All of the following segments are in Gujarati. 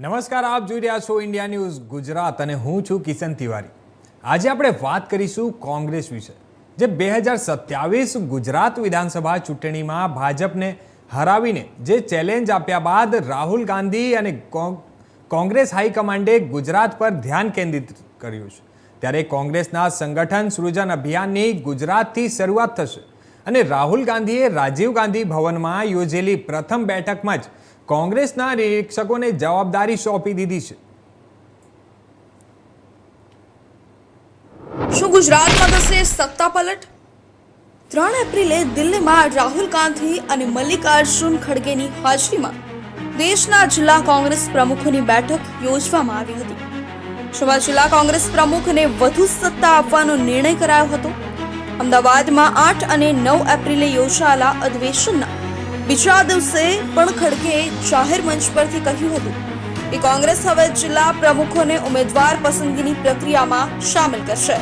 નમસ્કાર, આપ જોઈ રહ્યા છો ઇન્ડિયા ન્યૂઝ ગુજરાત અને હું છું કિશન તિવારી. આજે આપણે વાત કરીશું કોંગ્રેસ વિશે, જે બે હજાર સત્યાવીસ ગુજરાત વિધાનસભા ચૂંટણીમાં ભાજપને હરાવીને જે ચેલેન્જ આપ્યા બાદ રાહુલ ગાંધી અને કોંગ- કોંગ્રેસ હાઈકમાન્ડે ગુજરાત પર ધ્યાન કેન્દ્રિત કર્યું છે. ત્યારે કોંગ્રેસના સંગઠન સૃજન અભિયાનની ગુજરાતથી શરૂઆત થશે અને રાહુલ ગાંધીએ રાજીવ ગાંધી ભવનમાં યોજેલી પ્રથમ બેઠકમાં જ કોંગ્રેસના નિરીક્ષકોને જવાબદારી સોંપી દીધી છે. શું ગુજરાતમાં થશે સત્તા પલટ? ત્રણ એપ્રિલે દિલ્હીમાં રાહુલ ગાંધી અને મલ્લિકાર્જુન ખડગેની હાજરીમાં દેશના જિલ્લા કોંગ્રેસ પ્રમુખોની બેઠક યોજવામાં આવી હતી. જેમાં જિલ્લા કોંગ્રેસ પ્રમુખને વધુ સત્તા આપવાનો નિર્ણય કરાયો હતો. અમદાવાદમાં આઠ અને નવ એપ્રિલે યોજાયેલા અધિવેશનના બીજા દિવસે પણ ખડગેએ જાહેર મંચ પરથી કહ્યું હતું કે કોંગ્રેસ હવે જિલ્લા પ્રમુખોને ઉમેદવાર પસંદગીની પ્રક્રિયામાં સામેલ કરશે.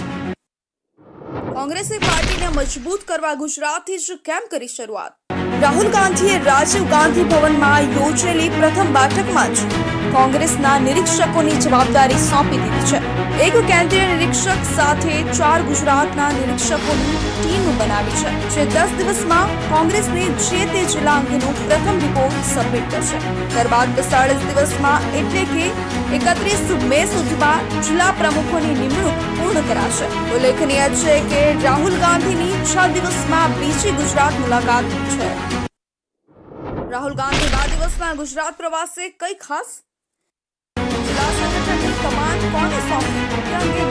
કોંગ્રેસે પાર્ટીને મજબૂત કરવા ગુજરાતથી જ કેમ કરી શરૂઆત? રાહુલ ગાંધીએ રાજીવ ગાંધી ભવનમાં યોજેલી પ્રથમ બેઠકમાં જ કોંગ્રેસના નિરીક્ષકોની જવાબદારી સોંપી દીધી છે. એક કેન્દ્રીય નિરીક્ષક સાથે ચાર ગુજરાતના નિરીક્ષકોની ટીમ બનાવી છે, જે દસ દિવસમાં કોંગ્રેસને જે તે જિલ્લા અંગેનો પ્રથમ રિપોર્ટ સબમિટ કરશે. ત્યારબાદ પિસ્તાળીસ દિવસમાં એટલે કે એકત્રીસ મે સુધીમાં જિલ્લા પ્રમુખોની નિમણૂક પૂર્ણ કરાશે. ઉલ્લેખનીય છે કે રાહુલ ગાંધીની છ દિવસમાં બીજી ગુજરાત મુલાકાત છે. રાહુલ ગાંધી બે દિવસના ગુજરાત પ્રવાસે કઈ ખાસ કોને સોંપી તે અંગે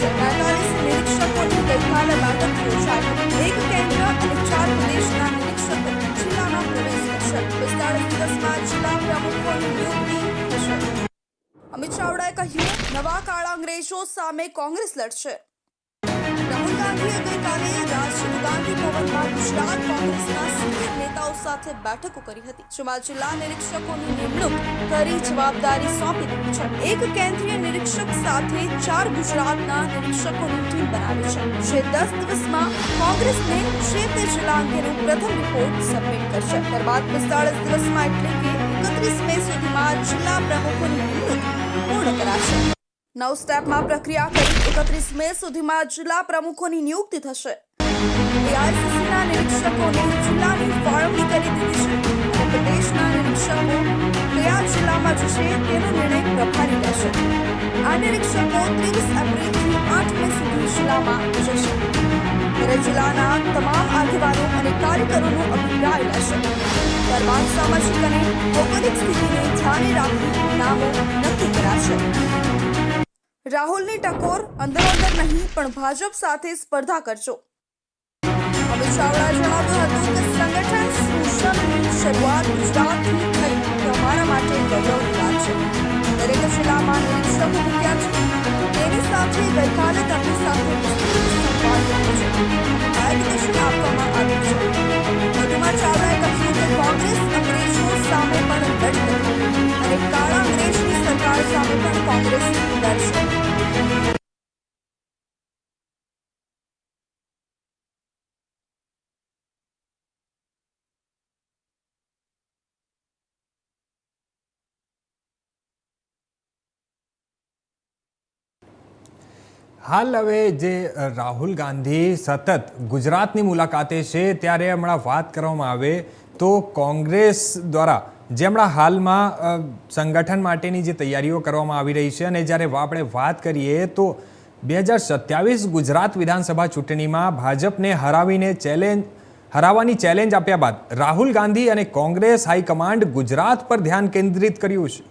છે બેતાલીસ નિરીક્ષકોની ગઈકાલે બેઠક યોજાઈ એક કેન્દ્ર અને ચાર પ્રદેશના નિરીક્ષકો જિલ્લામાં પ્રવેશ કરશે પિસ્તાળીસ દિવસમાં જિલ્લા પ્રમુખોની નિયુક્તિ થશે અમિત ચાવડાએ કહ્યું, નવા કાળા અંગ્રેજો સામે કોંગ્રેસ લડશે. ગાંધીએ ગઈકાલે ભવનમાં ગુજરાત કોંગ્રેસના સિનિયર નેતાઓ સાથે બેઠકો કરી હતી. જેમાં જિલ્લા નિમણૂક કરી જવાબદારી સોંપી છે એક કેન્દ્રીય નિરીક્ષક સાથે ચાર ગુજરાતના નિરીક્ષકોની ટીમ છે જે દસ દિવસમાં કોંગ્રેસને જે તે જિલ્લા પ્રથમ રિપોર્ટ સબમિટ કરશે ત્યારબાદ પિસ્તાળીસ દિવસમાં એટલે કે એકત્રીસ મે સુધીમાં પ્રમુખોની પૂર્ણ કરાશે નવ સ્ટેપમાં પ્રક્રિયા કરી એકત્રીસ મે સુધીમાં જિલ્લા પ્રમુખોની નિયુક્તિ થશે. એઆઈસીસીના નિરીક્ષકોને જિલ્લાની ફાળવણી કરી દીધી છે પ્રદેશના નિરીક્ષકો કયા જિલ્લામાં જશે તેનો નિર્ણય પ્રભારી લેશે. આ નિરીક્ષકો ત્રીસ એપ્રિલથી આઠ મે સુધી જિલ્લામાં જશે. ત્યારે જિલ્લાના તમામ આગેવાનો અને કાર્યકરોનો અભિપ્રાય લેશે. ત્યારબાદ સામાજિક અને ભૌગોલિક સ્થિતિને ધ્યાને રાખી નામો નક્કી કરાશે. રાહુલની ટકોર અંદર અંદર નહીં, પણ ભાજપ સાથે સ્પર્ધા કરજો. અમિત ચાવડા જણાવ્યું હતું કે સંગઠન શરૂઆત ગુજરાતથી થઈ. તે માટે ગૌરવની વાત છે. દરેક જિલ્લામાં નિરીક્ષકો મૂક્યા છે. તેની સાથે ગઈકાલે તેમની સાથે વધુમાં ચાવડાએ કહ્યું કે કોંગ્રેસ અંગ્રેજો સામે પણ લડી અને હાલ હવે જે રાહુલ ગાંધી સતત ગુજરાતની મુલાકાતે છે, ત્યારે હમણાં વાત કરવામાં આવે તો કોંગ્રેસ દ્વારા જે હાલમાં સંગઠન માટેની જે તૈયારીઓ કરવામાં આવી રહી છે અને જ્યારે આપણે વાત કરીએ તો બે હજાર સત્યાવીસ ગુજરાત વિધાનસભા ચૂંટણીમાં ભાજપને હરાવીને ચેલેન્જ, હરાવવાની ચેલેન્જ આપ્યા બાદ રાહુલ ગાંધી અને કોંગ્રેસ હાઈકમાન્ડ ગુજરાત પર ધ્યાન કેન્દ્રિત કર્યું છે.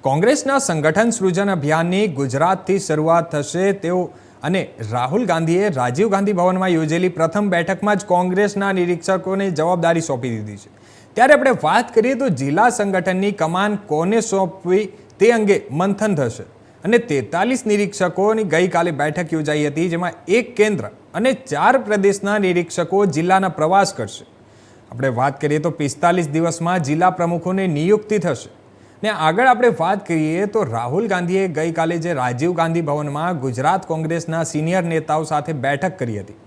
કોંગ્રેસના સંગઠન સૃજન અભિયાનની ગુજરાતથી શરૂઆત થશે તેઓ અને રાહુલ ગાંધીએ રાજીવ ગાંધી ભવનમાં યોજેલી પ્રથમ બેઠકમાં જ કોંગ્રેસના નિરીક્ષકોને જવાબદારી સોંપી દીધી છે. ત્યારે આપણે વાત કરીએ તો જિલ્લા સંગઠનની કમાન કોને સોંપવી તે અંગે મંથન થશે. અને તેતાલીસ નિરીક્ષકોની ગઈકાલે બેઠક યોજાઈ હતી, જેમાં એક કેન્દ્ર અને ચાર પ્રદેશના નિરીક્ષકો જિલ્લાના પ્રવાસ કરશે. આપણે વાત કરીએ તો પિસ્તાલીસ દિવસમાં જિલ્લા પ્રમુખોની નિયુક્તિ થશે. ને આગળ આપણે વાત કરીએ તો રાહુલ ગાંધીએ ગઈકાલે જે રાજીવ ગાંધી ભવનમાં ગુજરાત કોંગ્રેસના સિનિયર નેતાઓ સાથે બેઠક કરી હતી,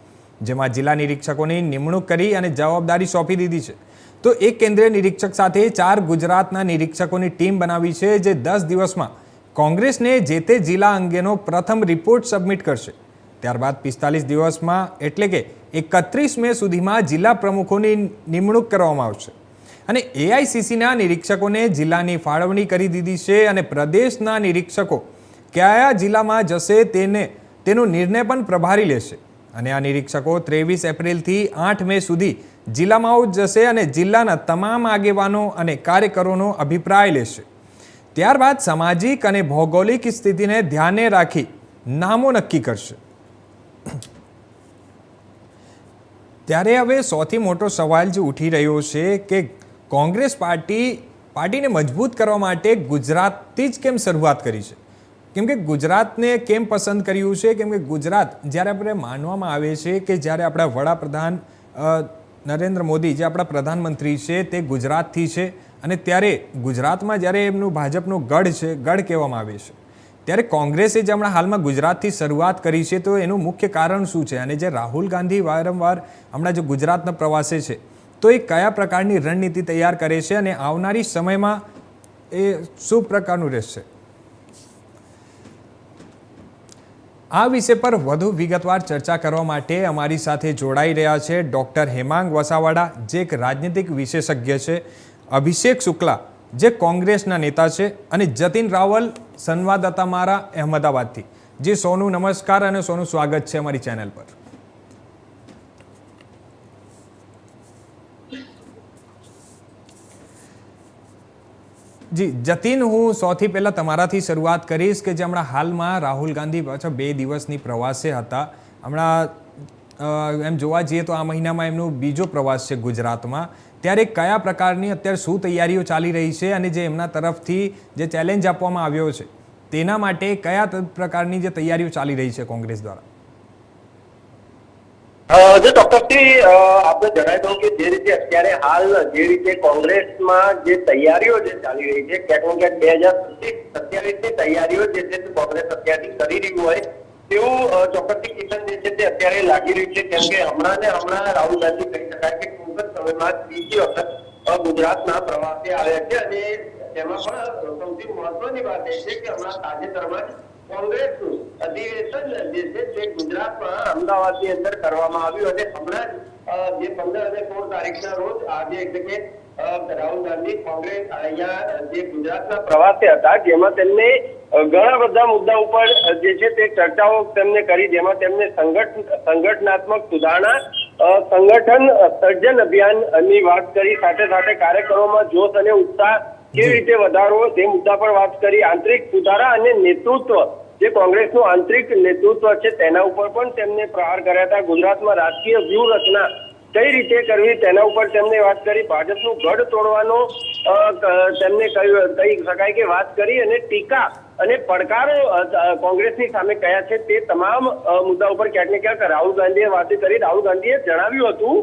જેમાં જિલ્લા નિરીક્ષકોની નિમણૂક કરી અને જવાબદારી સોંપી દીધી છે. તો એક કેન્દ્રીય નિરીક્ષક સાથે ચાર ગુજરાતના નિરીક્ષકોની ટીમ બનાવી છે, જે દસ દિવસમાં કોંગ્રેસને જે તે જિલ્લા અંગેનો પ્રથમ રિપોર્ટ સબમિટ કરશે. ત્યારબાદ પિસ્તાલીસ દિવસમાં એટલે કે એકત્રીસ મે સુધીમાં જિલ્લા પ્રમુખોની નિમણૂક કરવામાં આવશે. અને એઆઈસીસીના નિરીક્ષકોને જિલ્લાની ફાળવણી કરી દીધી છે અને પ્રદેશના નિરીક્ષકો કયા જિલ્લામાં જશે તેને, તેનો નિર્ણય પણ પ્રભારી લેશે. અને આ નિરીક્ષકો ત્રેવીસ એપ્રિલથી આઠ મે સુધી જિલ્લામાં જશે અને જિલ્લાના તમામ આગેવાનો અને કાર્યકરોનો અભિપ્રાય લેશે. ત્યારબાદ સામાજિક અને ભૌગોલિક સ્થિતિને ધ્યાને રાખી નામો નક્કી કરશે. ત્યારે હવે સૌથી મોટો સવાલ જે ઉઠી રહ્યો છે કે કોંગ્રેસ પાર્ટી, પાર્ટીને મજબૂત કરવા માટે ગુજરાતથી જ કેમ શરૂઆત કરી છે? કેમ કે ગુજરાતને કેમ પસંદ કર્યું છે? કેમ કે ગુજરાત જ્યારે આપણે માનવામાં આવે છે કે જ્યારે આપણા વડાપ્રધાન નરેન્દ્ર મોદી જે આપણા પ્રધાનમંત્રી છે, તે ગુજરાતથી છે અને ત્યારે ગુજરાતમાં જ્યારે એમનું ભાજપનો ગઢ છે, ગઢ કહેવામાં આવે છે. ત્યારે કોંગ્રેસે જે હમણાં હાલમાં ગુજરાતથી શરૂઆત કરી છે, તો એનું મુખ્ય કારણ શું છે? અને જે રાહુલ ગાંધી વારંવાર હમણાં જે ગુજરાતના પ્રવાસે છે, તો એ કયા પ્રકારની રણનીતિ તૈયાર કરે છે અને આવનારી સમયમાં એ શું પ્રકારનું રહેશે? આ વિષય પર વધુ વિગતવાર ચર્ચા કરવા માટે અમારી સાથે જોડાઈ રહ્યા છે ડૉક્ટર હેમાંગ વસાવાડા, જે એક રાજનીતિક વિશેષજ્ઞ છે. અભિષેક શુક્લા, જે કોંગ્રેસના નેતા છે, અને જતીન રાવલ, સંવાદદાતા મારા અહેમદાબાદથી. જે, સોનું નમસ્કાર અને સોનું સ્વાગત છે અમારી ચેનલ પર. જી, જતીન, હું સૌથી પહેલાં તમારાથી શરૂઆત કરીશ કે જે હમણાં હાલમાં રાહુલ ગાંધી પાછા બે દિવસની પ્રવાસે હતા. હમણાં એમ જોવા જઈએ તો આ મહિનામાં એમનો બીજો પ્રવાસ છે ગુજરાતમાં. ત્યારે કયા પ્રકારની અત્યારે શું તૈયારીઓ ચાલી રહી છે અને જે એમના તરફથી જે ચેલેન્જ આપવામાં આવ્યો છે, તેના માટે કયા પ્રકારની જે તૈયારીઓ ચાલી રહી છે કોંગ્રેસ દ્વારા? જો અ, આપણે જણાવી દઉં કે જે રીતે અત્યારે હાલ જે રીતે કોંગ્રેસમાં જે તૈયારીઓ જે ચાલી રહી છે ક્યાંક ને ક્યાંક બે હજાર સત્યાવીસની તૈયારીઓ જે છે કોંગ્રેસ અત્યારથી કરી રહ્યું હોય તેવું ચોક્કસથી કિશન જે છે તે અત્યારે લાગી રહ્યું છે. કેમ કે હમણાં ને હમણાં રાહુલ ગાંધી કહી શકાય કે ટૂંક સમયમાં બીજી વખત ગુજરાતના પ્રવાસે આવ્યા છે અને તેમાં પણ સૌથી મહત્વની વાત એ છે કે હમણાં તાજેતરમાં કોંગ્રેસનું હતા, જેમાં તેમને ઘણા બધા મુદ્દા ઉપર જે છે તે ચર્ચાઓ તેમને કરી, જેમાં તેમને સંગઠન સંગઠનાત્મક સુધારણા સંગઠન સર્જન અભિયાનની વાત કરી, સાથે સાથે કાર્યક્રમોમાં જોશ અને ઉત્સાહ કેવી રીતે વધારવો તે મુદ્દા પર વાત કરી. આંતરિક સુધારા અને નેતૃત્વ. જે કોંગ્રેસનું આંતરિક નેતૃત્વ છે તેના ઉપર પણ તેમને પ્રહાર કર્યા હતા. ગુજરાતમાં રાજકીય વ્યૂહરચના કઈ રીતે કરવી તેના ઉપર તેમને વાત કરી. ભાજપનું ગઢ તોડવાનો તેમને કહી શકાય કે વાત કરી અને ટીકા અને પડકારો કોંગ્રેસની સામે કયા છે તે તમામ મુદ્દા ઉપર ક્યાંક ને ક્યાંક રાહુલ ગાંધીએ વાત કરી. રાહુલ ગાંધીએ જણાવ્યું હતું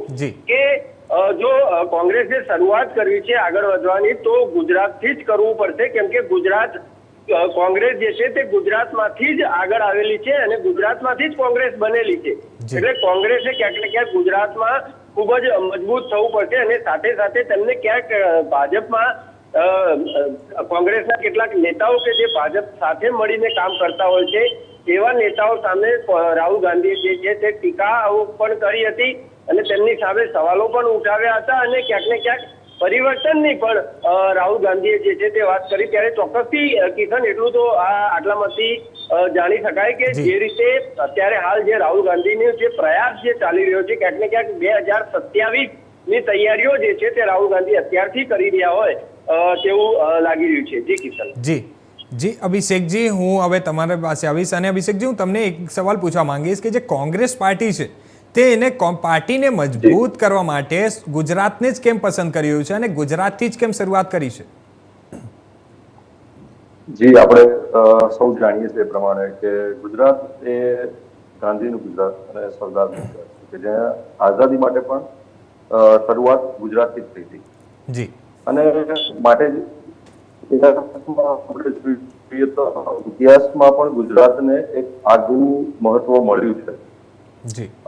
કે જો કોંગ્રેસે શરૂઆત કરવી છે આગળ વધવાની તો ગુજરાતથી જ કરવું પડશે કેમ કે ગુજરાત કોંગ્રેસ જે છે તે ગુજરાતમાંથી જ આગળ આવેલી છે અને ગુજરાતમાંથી જ કોંગ્રેસ બનેલી છે. એટલે કોંગ્રેસે ક્યાંક ને ક્યાંક ગુજરાતમાં ખૂબ જ મજબૂત થવું પડશે અને સાથે સાથે તેમને ક્યાંક ભાજપમાં કોંગ્રેસના કેટલાક નેતાઓ કે જે ભાજપ સાથે મળીને કામ કરતા હોય છે એવા નેતાઓ સામે રાહુલ ગાંધી જે છે તે ટીકાઓ પણ કરી હતી. અને તેમની સામે સવાલો પણ ઉઠાવ્યા હતા અને ક્યાંક ને ક્યાંક પરિવર્તનની પણ રાહુલ ગાંધીએ જે છે તે વાત કરી ત્યારે ચોક્કસથી કિશન એટલું તો આ આટલામાંથી અ, જાણી શકાય કે જે. રીતે અત્યારે હાલ જે રાહુલ ગાંધીનો જે પ્રયાસ જે ચાલી રહ્યો છે ક્યાંક ને ક્યાંક બે હજાર સત્યાવીસની તૈયારીઓ જે છે તે રાહુલ ગાંધી અત્યારથી કરી રહ્યા હોય તેવું લાગી રહ્યું છે. જી કિશન. જી. જી અભિષેકજી હું હવે તમારા પાસે આવીશ અને અભિષેકજી હું તમને એક સવાલ પૂછવા માંગીશ કે જે કોંગ્રેસ પાર્ટી છે તે એને પાર્ટીને મજબૂત કરવા માટે ગુજરાતને જ કેમ પસંદ કર્યું છે અને ગુજરાતથી જ કેમ શરૂઆત કરી છે? જી આપણે સૌ જાણીએ છીએ પ્રમાણે કે ગુજરાત એ ગાંધીનું ગુજરાત અને સરદારનું ગુજરાત કે જ્યાં આઝાદી માટે પણ શરૂઆત ગુજરાતથી જ થઈ હતી. જી. અને માટે આપણે જોઈએ તો ઇતિહાસમાં પણ ગુજરાતને એક આગવું મહત્વ મળ્યું છે.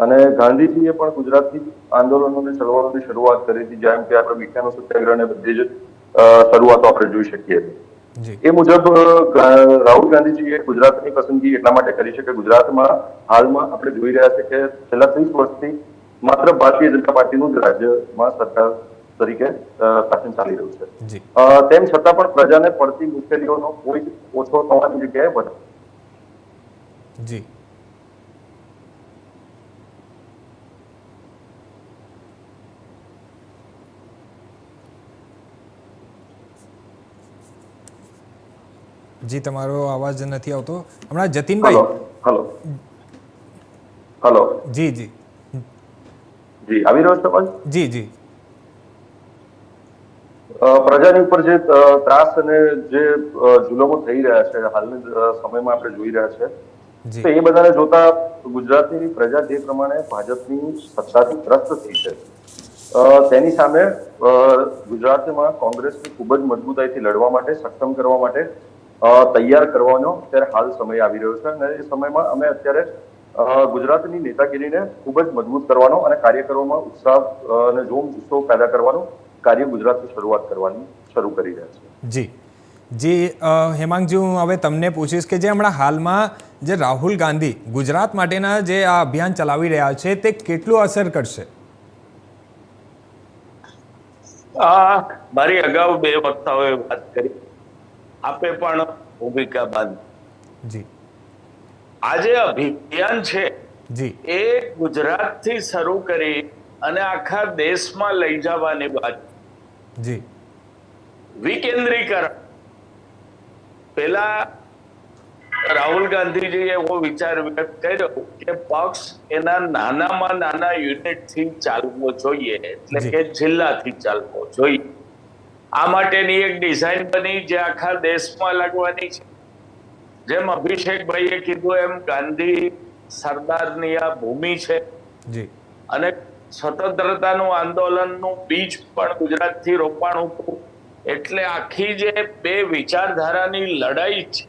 અને ગાંધીજીએ પણ ગુજરાતથી આંદોલનોને ચળવળોની શરૂઆત કરી હતી જેમ કે આપણે મીઠાનો સત્યાગ્રહને બધી જ શરૂઆતો આપણે જોઈ શકીએ છીએ. એ મુજબ રાહુલ ગાંધીજી રાહુલ ગાંધીજીએ ગુજરાતની પસંદગી એટલા માટે કરી છે કે ગુજરાતમાં હાલમાં આપણે જોઈ રહ્યા છે કે છેલ્લા ત્રીસ વર્ષથી માત્ર ભારતીય જનતા પાર્ટીનું જ રાજ્યમાં સરકાર તરીકે શાસન ચાલી રહ્યું છે. તેમ છતાં પણ પ્રજાને પડતી મુશ્કેલીઓનો કોઈ ઓછો થવાની જગ્યાએ વધારે. જી. જી તમારો અવાજ નથી આવતો. હમણાં જતીનભાઈ? Hello hello. જી જી. જી આવી રહ્યો છે અવાજ? જી જી. પ્રજાની ઉપર જે ત્રાસ અને જે જુલમો થઈ રહ્યા છે હાલના સમયમાં આપણે જોઈ રહ્યા છે તો એ બધાને જોતા ગુજરાતની પ્રજા જે પ્રમાણે ભાજપની સત્તાથી ત્રસ્ત થઈ છે. તેની સામે ગુજરાતમાં કોંગ્રેસની ખૂબ જ મજબૂતાઈથી લડવા માટે સક્ષમ કરવા માટે તૈયાર કરવાનો અત્યારે હાલ સમય આવી રહ્યો છે અને એ સમયમાં અમે અત્યારે ગુજરાતની નેતાગીરીને ખૂબ જ મજબૂત કરવાનો અને કાર્યકરોમાં ઉત્સાહ અ, અને જોમ જુસ્સો પેદા કરવાનું કાર્ય ગુજરાતની શરૂઆત કરવાની શરૂ કરી રહ્યા છે. જી. જી હેમાંગજી હું હવે તમને પૂછીશ કે જે હમણાં હાલમાં જે રાહુલ ગાંધી ગુજરાત માટેના જે આ અભિયાન ચલાવી રહ્યા છે તે કેટલું અસર કરશે? આ મારી અગાઉ બે વક્તાઓએ વાત કરી. આપે પણ ભૂમિકા બાંધી. જી. આ અભિયાન છે જી. એ ગુજરાતથી શરૂ કરી અને આખા દેશમાં લઈ જવાની વાત. જી. વિકેન્દ્રીકરણ. પેલા રાહુલ ગાંધીજીએ એવો વિચાર વ્યક્ત કર્યો કે પક્ષ એના નાનામાં નાના યુનિટથી ચાલવો જોઈએ. એટલે. કે જિલ્લાથી ચાલવો જોઈએ. આ માટેની એક ડિઝાઇન બની જે આખા દેશમાં લાગવાની છે. જેમ અભિષેકભાઈએ કીધું એમ ગાંધી સરદારની આ ભૂમિ છે. અને સ્વતંત્રતાનું આંદોલનનું બીજ પણ ગુજરાતથી રોપાણ હતું. એટલે આખી જે બે વિચારધારાની લડાઈ છે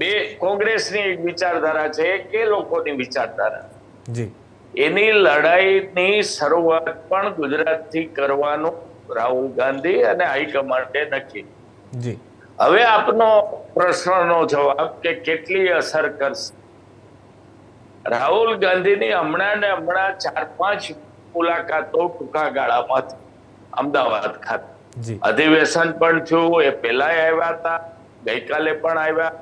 બે કોંગ્રેસની એક વિચારધારા છે કે લોકોની વિચારધારા. એની લડાઈની શરૂઆત પણ ગુજરાતથી કરવાનું રાહુલ ગાંધી અને હાઈકમાન્ડે નક્કી. જી. હવે આપનો પ્રશ્નનો જવાબ કે કેટલી અસર કરશે? રાહુલ ગાંધીની હમણાં ને હમણાં ચાર પાંચ મુલાકાતો ટૂંકા ગાળામાં અમદાવાદ ખાતે. અધિવેશન પણ થયું એ પહેલાય આવ્યા હતા ગઈકાલે પણ આવ્યા.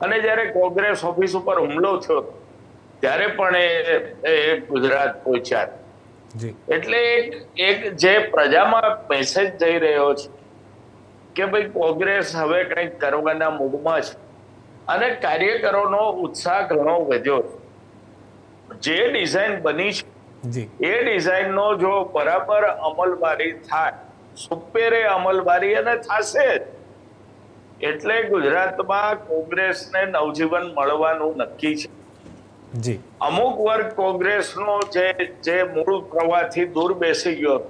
અને જ્યારે કોંગ્રેસ ઓફિસ ઉપર હુમલો થયો ત્યારે પણ એ- ગુજરાત પહોંચ્યા એટલે એક જે પ્રજામાં મેસેજ જઈ રહ્યો છે કે ભાઈ કોંગ્રેસ હવે કંઈક કરવાના મૂડમાં છે. અને કાર્યકરોનો ઉત્સાહ ઘણો વધ્યો છે. જે ડિઝાઇન બની છે જી. એ ડિઝાઇનનો જો બરાબર અમલવારી થાય સુપેરે અમલવારી અને થશે જ. એટલે ગુજરાતમાં કોંગ્રેસને નવજીવન મળવાનું નક્કી છે. જી. અમુક વર્ગ કોંગ્રેસનો જે જે મૂળ પ્રવાહથી દૂર બેસી ગયો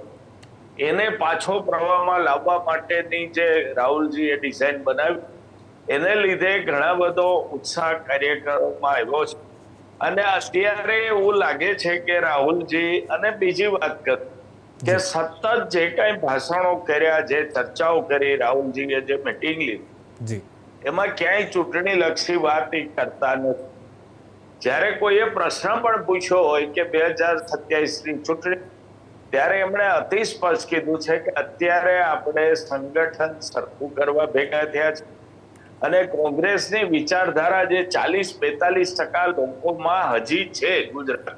એને પાછો પ્રવાહમાં લાવવા માટેની જે રાહુલજીએ ડિઝાઇન બનાવી એને લીધે ઘણા બધો ઉત્સાહ કાર્યક્રમમાં આવ્યો છે. અને અત્યારે એવું લાગે છે કે રાહુલજી અને બીજી વાત કર કે સતત જે કઈ ભાષણો કર્યા જે ચર્ચાઓ કરી રાહુલજીએ જે મિટિંગ લીધી એમાં ક્યાંય ચૂંટણી લક્ષી વાત કરતા નથી. જ્યારે કોઈએ પ્રશ્ન પણ પૂછ્યો હોય કે બે હજાર સત્યાવીસની ચૂંટણી ત્યારે એમણે અતિ સ્પષ્ટ કીધું છે કે અત્યારે આપણે સંગઠન સરખું કરવા ભેગા થયા છે અને કોંગ્રેસની વિચારધારા જે ચાલીસ બેતાલીસ ટકા લોકોમાં હજી છે ગુજરાત.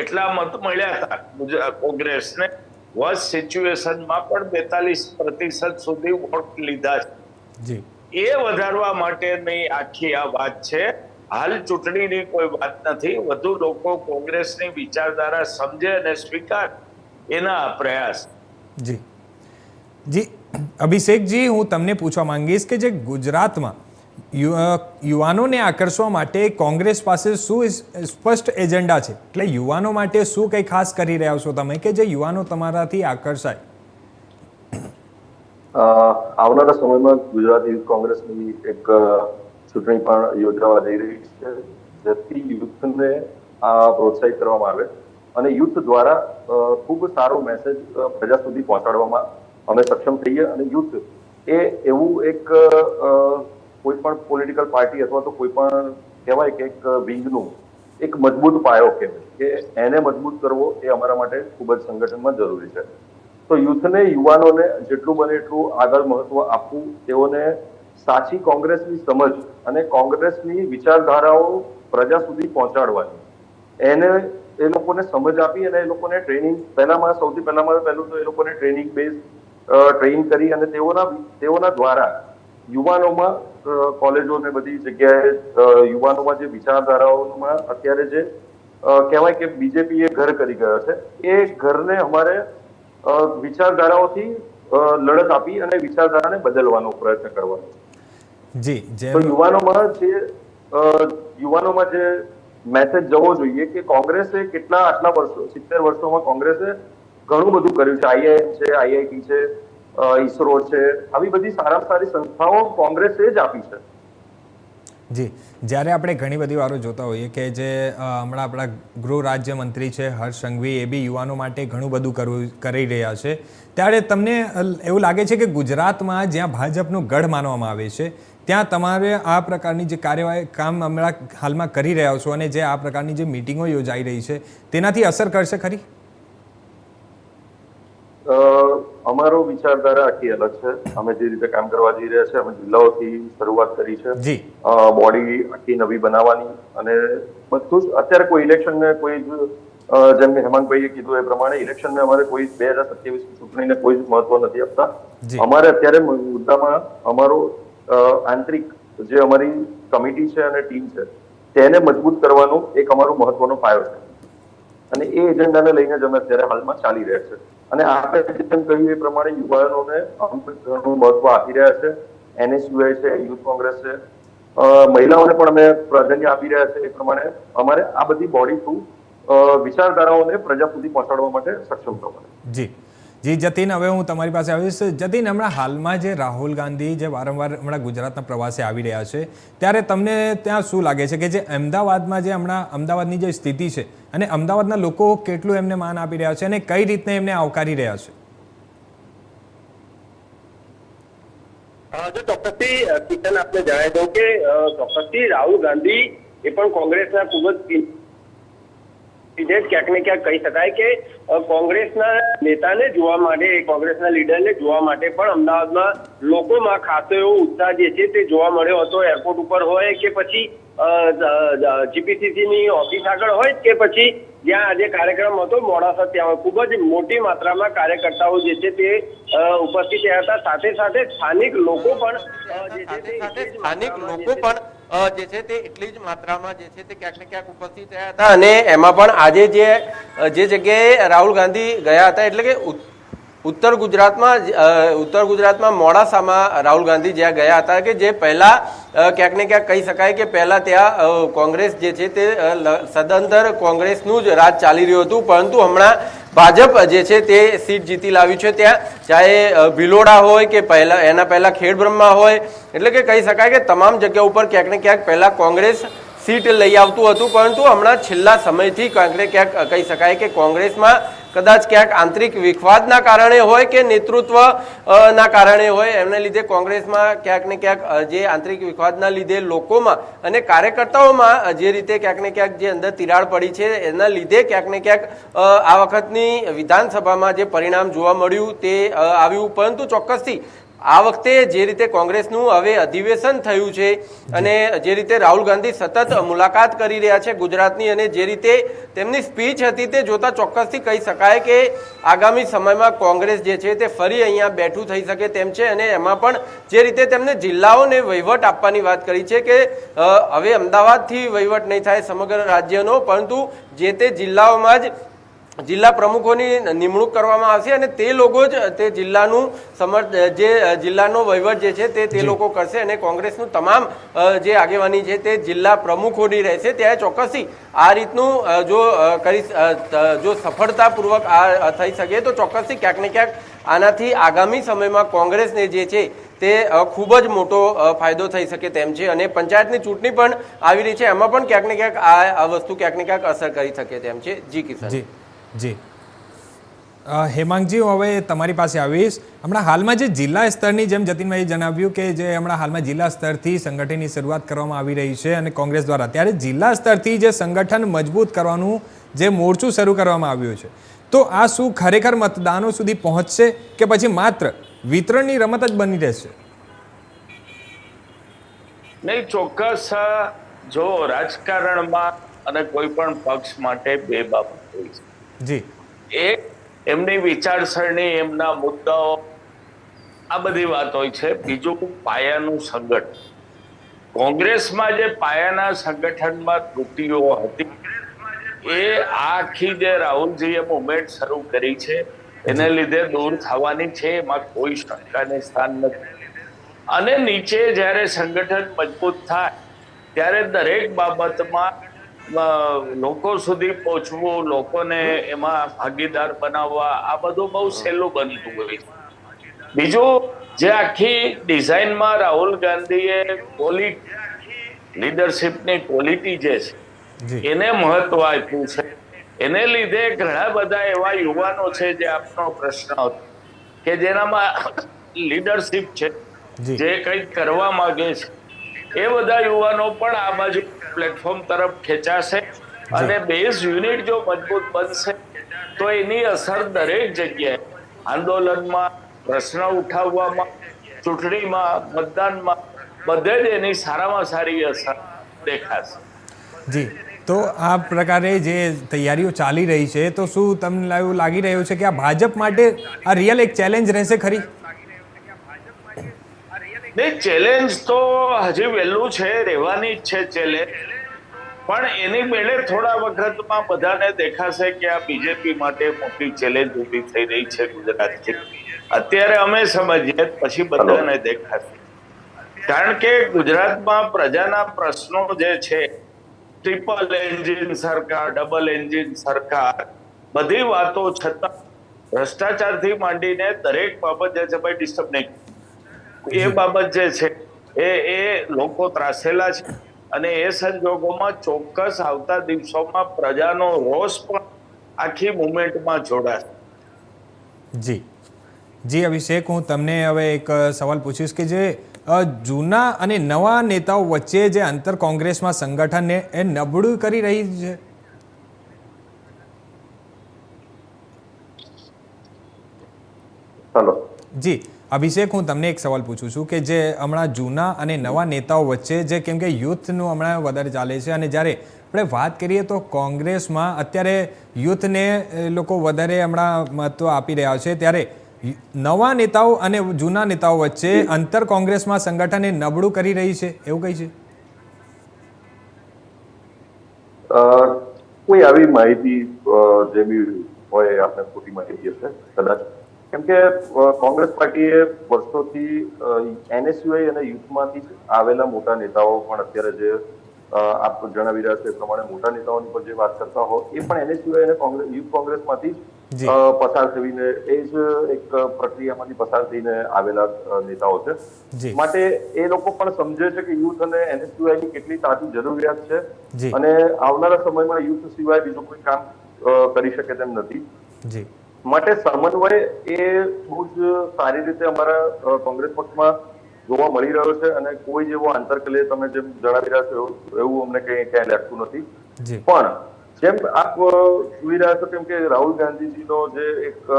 એટલા મત મળ્યા હતા ગુજરાત કોંગ્રેસને. વર્સ્ટ સિચ્યુએશનમાં પણ બેતાલીસ પ્રતિશત સુધી વોટ લીધા છે. એ વધારવા માટેની આખી આ વાત છે. હાલ ચૂંટણીની કોઈ વાત નથી. વધુ લોકો કોંગ્રેસની વિચારધારા સમજે અને સ્વીકાર એના પ્રયાસ. જી. જી અભિષેકજી હું તમને પૂછવા માંગીશ કે જે ગુજરાતમાં યુવાનોને આકર્ષવા માટે કોંગ્રેસ પાસે શું સ્પષ્ટ એજન્ડા છે? એટલે યુવાનો માટે શું કંઈ ખાસ કરી રહ્યા છો તમે કે જે યુવાનો તમારાથી આકર્ષાય? અ, આવનારા સમયમાં ગુજરાત યુથ કોંગ્રેસની એક ચૂંટણી પણ યોજાવા જઈ રહી છે. જેથી યુથને આ પ્રોત્સાહિત કરવામાં આવે અને યુથ દ્વારા ખૂબ સારો મેસેજ પ્રજા સુધી પહોંચાડવામાં અમે સક્ષમ થઈએ અને યુથ એ એવું એક કોઈ પણ પોલિટિકલ પાર્ટી અથવા તો કોઈ પણ કહેવાય કે એક વિંગનું એક મજબૂત પાયો કે એને મજબૂત કરવો એ અમારા માટે ખૂબ જ સંગઠનમાં જરૂરી છે. તો યુથને યુવાનોને જેટલું બને એટલું આગળ મહત્વ આપવું તેઓને સાચી કોંગ્રેસની સમજ અને કોંગ્રેસની વિચારધારાઓ પ્રજા સુધી પહોંચાડવાની. એને એ લોકોને સમજ આપી અને એ લોકોને ટ્રેનિંગ પહેલામાં સૌથી પહેલામાં પહેલું તો એ લોકોને ટ્રેનિંગ બેઝ ટ્રેન કરી અને તેઓના તેઓના દ્વારા યુવાનોમાં કોલેજો ને બધી જગ્યાએ યુવાનોમાં જે વિચારધારાઓમાં અત્યારે જે કહેવાય કે બીજેપી એ ઘર કરી ગયો છે, એ ઘરને અમારે વિચારધારાઓથી લડત આપી અને વિચારધારાને બદલવાનો પ્રયત્ન કરવાનો જી તો યુવાનોમાં જે યુવાનોમાં જે મેસેજ જવો જોઈએ કે કોંગ્રેસે કેટલા આટલા વર્ષો સિત્તેર વર્ષોમાં કોંગ્રેસે ઘણું બધું કર્યું છે. આઈઆઈએમ છે આઈઆઈટી છે ઈસરો છે. આવી બધી સારામાં સારી સંસ્થાઓ કોંગ્રેસે જ આપી છે. જી જ્યારે આપણે ઘણી બધી વારો જોતા હોઈએ કે જે હમણાં આપણા ગૃહ રાજ્યમંત્રી છે હર્ષ સંઘવી એ બી યુવાનો માટે ઘણું બધું કરવું કરી રહ્યા છે. ત્યારે તમને એવું લાગે છે કે ગુજરાતમાં જ્યાં ભાજપનો ગઢ માનવામાં આવે છે ત્યાં તમારે આ પ્રકારની જે કાર્યવાહી કામ હમણાં હાલમાં કરી રહ્યા છો અને જે આ પ્રકારની જે મિટિંગો યોજાઈ રહી છે તેનાથી અસર કરશે ખરી? અ, અમારો વિચારધારા આખી અલગ છે. અમે જે રીતે કામ કરવા જઈ રહ્યા છે અમે જિલ્લાઓથી શરૂઆત કરી છે. જી. બોડી આખી નવી બનાવવાની અને બધું જ. અત્યારે કોઈ ઇલેક્શન ને કોઈ જેમ કે હેમાંગભાઈએ કીધું એ પ્રમાણે ઇલેક્શન ને અમારે કોઈ બે હજાર સત્યાવીસ ચૂંટણીને કોઈ મહત્વ નથી આપતા. અમારે અત્યારે મુદ્દામાં અમારો આંતરિક જે અમારી કમિટી છે અને ટીમ છે, તેને મજબૂત કરવાનો એક અમારો મહત્વનો પાયો છે. અને એ એજન્ડાને લઈને જ અમે અત્યારે હાલમાં ચાલી રહ્યા છે. અને આપણે કહ્યું એ પ્રમાણે યુવાનોને ઘણું મહત્વ આપી રહ્યા છે. એનએસયુઆઈ છે, યુથ કોંગ્રેસ છે. મહિલાઓને પણ અમે પ્રાધાન્ય આપી રહ્યા છે. એ પ્રમાણે અમારે આ બધી બોડી થ્રુ વિચારધારાઓને પ્રજા સુધી પહોંચાડવા માટે સક્ષમ થવાનું જી. જી, જતીન, હવે હું તમારી પાસે આવીશ. જતીન, હમણાં હાલમાં જે રાહુલ ગાંધી જે વારંવાર હમણાં ગુજરાતના પ્રવાસે આવી રહ્યા છે, ત્યારે તમને ત્યાં શું લાગે છે કે જે અમદાવાદમાં જે હમણાં અમદાવાદની જે સ્થિતિ છે અને અમદાવાદના લોકો કેટલું એમને માન આપી રહ્યા છે અને કઈ રીતને એમને આવકારી રહ્યા છે? જો ચોક્કસથી કિશન આપને જણાવી દઉં કે ચોક્કસથી રાહુલ ગાંધી એ પણ કોંગ્રેસના ખૂબ જ ક્યાંક ને ક્યાંક કહી શકાય કે કોંગ્રેસના નેતાને જોવા માટે કોંગ્રેસના લીડરને જોવા માટે પણ અમદાવાદમાં લોકોમાં ખાસો એવો ઉત્સાહ જે છે તે જોવા મળ્યો હતો. એરપોર્ટ ઉપર હોય કે પછી જીપીસીસીની ઓફિસ આગળ હોય કે પછી જ્યાં આજે કાર્યક્રમ હતો મોડાસા ત્યાં ખૂબ જ મોટી માત્રામાં કાર્યકર્તાઓ જે છે તે ઉપસ્થિત રહ્યા હતા. સાથે સાથે સ્થાનિક લોકો પણ જે જ સ્થાનિક લોકો પણ જે છે તે એટલી જ માત્રામાં જે છે તે ક્યાંક ને ક્યાંક ઉપસ્થિત રહ્યા હતા અને એમાં પણ આજે જે જે જગ્યાએ રાહુલ ગાંધી ગયા હતા એટલે કે ઉત- ઉત્તર ગુજરાતમાં ઉત્તર ગુજરાતમાં મોડાસામાં રાહુલ ગાંધી જ્યાં ગયા હતા કે જે પહેલા ક્યાંક ને ક્યાંક કહી શકાય કે પહેલા ત્યાં કોંગ્રેસ જે છે તે સદંતર કોંગ્રેસનું જ રાજ ચાલી રહ્યું હતું પરંતુ હમણાં ભાજપ જે છે તે સીટ જીતી લાવ્યું છે. ત્યાં ચાહે ભિલોડા હોય કે પહેલા, એના પહેલા ખેડબ્રહ્મા હોય, એટલે કે કહી શકાય કે તમામ જગ્યા ઉપર ક્યાંક ને ક્યાંક પહેલા કોંગ્રેસ સીટ લઈ આવતું હતું. પરંતુ હમણાં છેલ્લા સમયથી ક્યાંક ને ક્યાંક કહી શકાય કે કોંગ્રેસમાં કદાચ ક્યાંક આંતરિક વિખવાદના કારણે હોય કે નેતૃત્વ ના કારણે હોય, એમને લીધે કોંગ્રેસમાં ક્યાંક ને ક્યાંક જે આંતરિક વિખવાદના લીધે લોકોમાં અને કાર્યકર્તાઓમાં જે રીતે ક્યાંક ને ક્યાંક જે અંદર તિરાડ પડી છે, એના લીધે ક્યાંક ને ક્યાંક આ વખતની વિધાનસભામાં જે પરિણામ જોવા મળ્યું તે આવ્યું. પરંતુ ચોક્કસથી આ વખતે જે રીતે કોંગ્રેસનું હવે અધિવેશન થયું છે અને જે રીતે રાહુલ ગાંધી સતત મુલાકાત કરી રહ્યા છે ગુજરાતની અને જે રીતે તેમની સ્પીચ હતી તે જોતા ચોક્કસથી કહી શકાય કે આગામી સમયમાં કોંગ્રેસ જે છે તે ફરી અહીંયા બેઠું થઈ શકે તેમ છે અને એમાં પણ જે રીતે તેમને જિલ્લાઓને વહીવટ આપવાની વાત કરી છે કે હવે અમદાવાદથી વહીવટ નહીં થાય સમગ્ર રાજ્યનો, પરંતુ જે તે જિલ્લાઓમાં જ જિલ્લા પ્રમુખોની નિમણૂક કરવામાં આવશે અને તે લોકો જ તે જિલ્લાનું સમર્થ જે જિલ્લાનો વહીવટ જે છે તે તે લોકો કરશે અને કોંગ્રેસનું તમામ જે આગેવાની છે તે જિલ્લા પ્રમુખોની રહેશે. ત્યારે ચોક્કસથી આ રીતનું જો કરી જો સફળતાપૂર્વક આ થઈ શકે તો ચોક્કસથી ક્યાંક ને ક્યાંક આનાથી આગામી સમયમાં કોંગ્રેસને જે છે તે ખૂબ જ મોટો ફાયદો થઈ શકે તેમ છે. અને પંચાયતની ચૂંટણી પણ આવી રહી છે. એમાં પણ ક્યાંક ને ક્યાંક આ વસ્તુ ક્યાંક ને ક્યાંક અસર કરી શકે તેમ છે. જી કિશન જી. હેમાંગજી હવે તમારી પાસે આવીશ. હમણાં હાલમાં જે જિલ્લા સ્તરની જેમ જતીનભાઈએ જણાવ્યું કે જે હમણાં હાલમાં જિલ્લા સ્તરથી સંગઠનની શરૂઆત કરવામાં આવી રહી છે અને કોંગ્રેસ દ્વારા, ત્યારે જિલ્લા સ્તરથી જે સંગઠન મજબૂત કરવાનું જે મોરચું શરૂ કરવામાં આવ્યું છે. તો આ શું ખરેખર મતદાનો સુધી પહોંચશે કે પછી માત્ર વિતરણની રમત જ બની રહેશે? નહીં, ચોક્કસ જો રાજકારણમાં અને કોઈ પણ પક્ષ માટે બે બાબત હોય છે. જી. એક એમની વિચારસરણી, એમના મુદ્દાઓ, આ બધી વાત હોય છે. બીજું પાયાનું સંગઠન. કોંગ્રેસમાં જે પાયાના સંગઠનમાં ત્રુટિઓ હતી, એ આખી જે રાહુલજીએ મુવમેન્ટ શરૂ કરી છે, એને લીધે દૂર થવાની છે. એમાં કોઈ શંકાને સ્થાન નથી. અને નીચે જ્યારે સંગઠન મજબૂત થાય, ત્યારે દરેક બાબતમાં લોકો સુધી પહોંચવું લોકોને એમાં ભાગીદાર બનાવવા આ બધું બહુ સહેલું બનતું હોય બીજું જે આખી ડિઝાઇનમાં રાહુલ ગાંધીએ ક્વોલિટી લીડરશિપની ક્વોલિટી જે છે એને મહત્વ આપ્યું છે. એને લીધે ઘણા બધા એવા યુવાનો છે જે આપનો પ્રશ્ન હતો કે જેનામાં લીડરશિપ છે જે કંઈક કરવા માગે છે. એ બધા યુવાનો પણ આ બાજુ પ્લેટફોર્મ તરફ ખેંચાશે અને બેઝ યુનિટ જો મજબૂત બનશે તો એની અસર દરેક જગ્યાએ આંદોલનમાં પ્રશ્ન ઉઠાવવામાં ચૂંટણીમાં મતદાનમાં બધે જ એની સારામાં સારી અસર દેખાશે. જી. તો આ પ્રકારે જે તૈયારીઓ ચાલી રહી છે તો શું તમને એવું લાગી રહ્યું છે કે આ ભાજપ માટે આ રિયલ એક ચેલેન્જ રહેશે ખરી? નહીં ચેલેન્જ તો હજી વહેલું છે રહેવાની જ છે ચેલેન્જ પણ એની મેળે થોડા વખતમાં બધાને દેખાશે કે આ બીજેપી માટે મોટી ચેલેન્જ ઊભી થઈ રહી છે ગુજરાતથી અત્યારે અમે સમજીએ પછી બધાને દેખાશે. કારણ કે ગુજરાતમાં પ્રજાના પ્રશ્નો જે છે ટ્રિપલ એન્જિન સરકાર ડબલ એન્જિન સરકાર બધી વાતો છતાં ભ્રષ્ટાચારથી માંડીને દરેક બાબત જે છે ભાઈ ડિસ્ટર્બ નહીં એ બાબત જે છે એ એ લોકો ત્રાસેલા છે અને એ સંજોગોમાં ચોક્કસ આવતા દિવસોમાં પ્રજાનો રોષ પણ આખી મુવમેન્ટમાં જોડાશે. જી. જી અભિષેક હું તમને હવે એક સવાલ પૂછીશ કે જે જૂના અને નવા નેતાઓ વચ્ચે જે અંતર કોંગ્રેસમાં સંગઠનને એ નબળું કરી રહી છે? હેલો. જી. અભિષેક હું તમને એક સવાલ પૂછું છું કે જે હમણાં જૂના અને નવા નેતાઓ વચ્ચે જે કેમ કે યુથનું હમણાં વધારે ચાલે છે અને જ્યારે આપણે વાત કરીએ તો કોંગ્રેસમાં અત્યારે યુથને લોકો વધારે હમણાં મહત્વ આપી રહ્યા છે. ત્યારે નવા નેતાઓ અને જૂના નેતાઓ વચ્ચે અંતર કોંગ્રેસમાં સંગઠને નબળું કરી રહી છે એવું કહી છે? કોઈ આવી માહિતી અ, જે બી હોય આપણે ખોટી માહિતી હશે કદાચ. કેમ કે કોંગ્રેસ પાર્ટીએ વર્ષોથી એનએસયુઆઈ અને યુથમાંથી આવેલા મોટા નેતાઓ પણ અત્યારે જે આપ જણાવી રહ્યા છે એ પ્રમાણે મોટા નેતાઓની પર જે વાત કરતા હો એ પણ એનએસયુઆઈ અને કોંગ્રેસ યુથ કોંગ્રેસમાંથી પસાર થઈને એ જ એક પ્રક્રિયામાંથી પસાર થઈને આવેલા નેતાઓ છે. માટે એ લોકો પણ સમજે છે કે યુથ અને એનએસયુઆઈ ની કેટલી તાતી જરૂરિયાત છે અને આવનારા સમયમાં યુથ સિવાય બીજું કોઈ કામ કરી શકે તેમ નથી. જી. માટે સમન્વય એ બહુ જ સારી રીતે અમારા કોંગ્રેસ પક્ષમાં જોવા મળી રહ્યો છે અને કોઈ જેવો આંતરકલહ તમે જેમ જણાવી રહ્યા છો એવું અમને કઈ ક્યાંય લાગતું નથી. પણ જેમ આપ જોઈ રહ્યા છો કેમ કે રાહુલ ગાંધીજીનો જે એક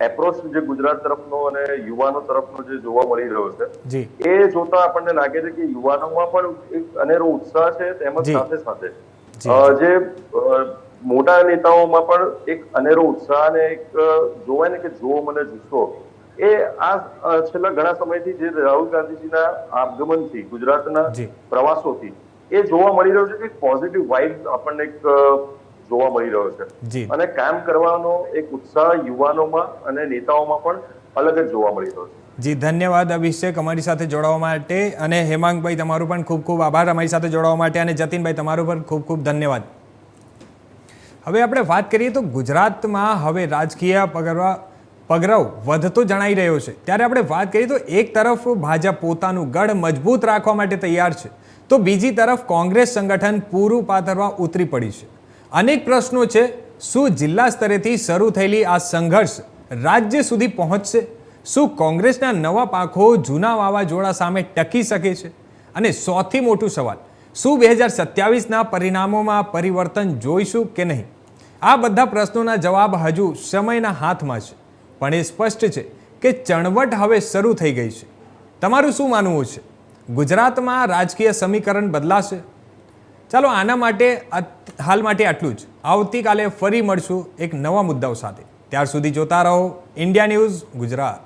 એપ્રોચ જે ગુજરાત તરફનો અને યુવાનો તરફનો જે જોવા મળી રહ્યો છે એ જોતા આપણને લાગે છે કે યુવાનોમાં પણ એક અનેરો ઉત્સાહ છે તેમજ સાથે સાથે. જી. મોટા નેતાઓમાં પણ એક અનેરો ઉત્સાહ અને એક જોવાય ને કે જો મને જુસ્સો. એ આ છેલ્લા ઘણા સમયથી જે રાહુલ ગાંધીજીના આગમનથી ગુજરાતના. પ્રવાસોથી એ જોવા મળી રહ્યો છે કે પોઝિટિવ વાઇબ આપણને એક જોવા મળી રહ્યો છે. અને કામ કરવાનો એક ઉત્સાહ યુવાનોમાં અને નેતાઓમાં પણ અલગ જ જોવા મળી રહ્યો છે. જી ધન્યવાદ અભિષેક અમારી સાથે જોડાવા માટે. અને હેમાંગભાઈ તમારું પણ ખૂબ ખૂબ આભાર અમારી સાથે જોડાવા માટે. અને જતીનભાઈ તમારું પણ ખૂબ ખૂબ ધન્યવાદ. હવે આપણે વાત કરીએ તો ગુજરાતમાં હવે રાજકીય પગરવા, પગરવ વધતો જણાઈ રહ્યો છે. ત્યારે આપણે વાત કરીએ તો એક તરફ ભાજપ પોતાનું ગઢ મજબૂત રાખવા માટે તૈયાર છે, તો બીજી તરફ કોંગ્રેસ સંગઠન પૂરું પાથરવા ઉતરી પડી છે. અનેક પ્રશ્નો છે, શું જિલ્લા સ્તરેથી શરૂ થયેલી આ સંઘર્ષ રાજ્ય સુધી પહોંચશે? શું કોંગ્રેસના નવા પાંખો જૂના વાવાઝોડા સામે ટકી શકે છે? અને સૌથી મોટું સવાલ, શું બે હજાર સત્યાવીસના પરિણામોમાં પરિવર્તન જોઈશું કે નહીં? આ બધા પ્રશ્નોના જવાબ હજુ સમયના હાથમાં છે. પણ એ સ્પષ્ટ છે કે ચણવટ હવે શરૂ થઈ ગઈ છે. તમારું શું માનવું છે? ગુજરાતમાં રાજકીય સમીકરણ બદલાશે? ચાલો આના માટે હાલ માટે આટલું જ. આવતીકાલે ફરી મળશું એક નવા મુદ્દાઓ સાથે. ત્યાર સુધી જોતા રહો. India News Gujarat.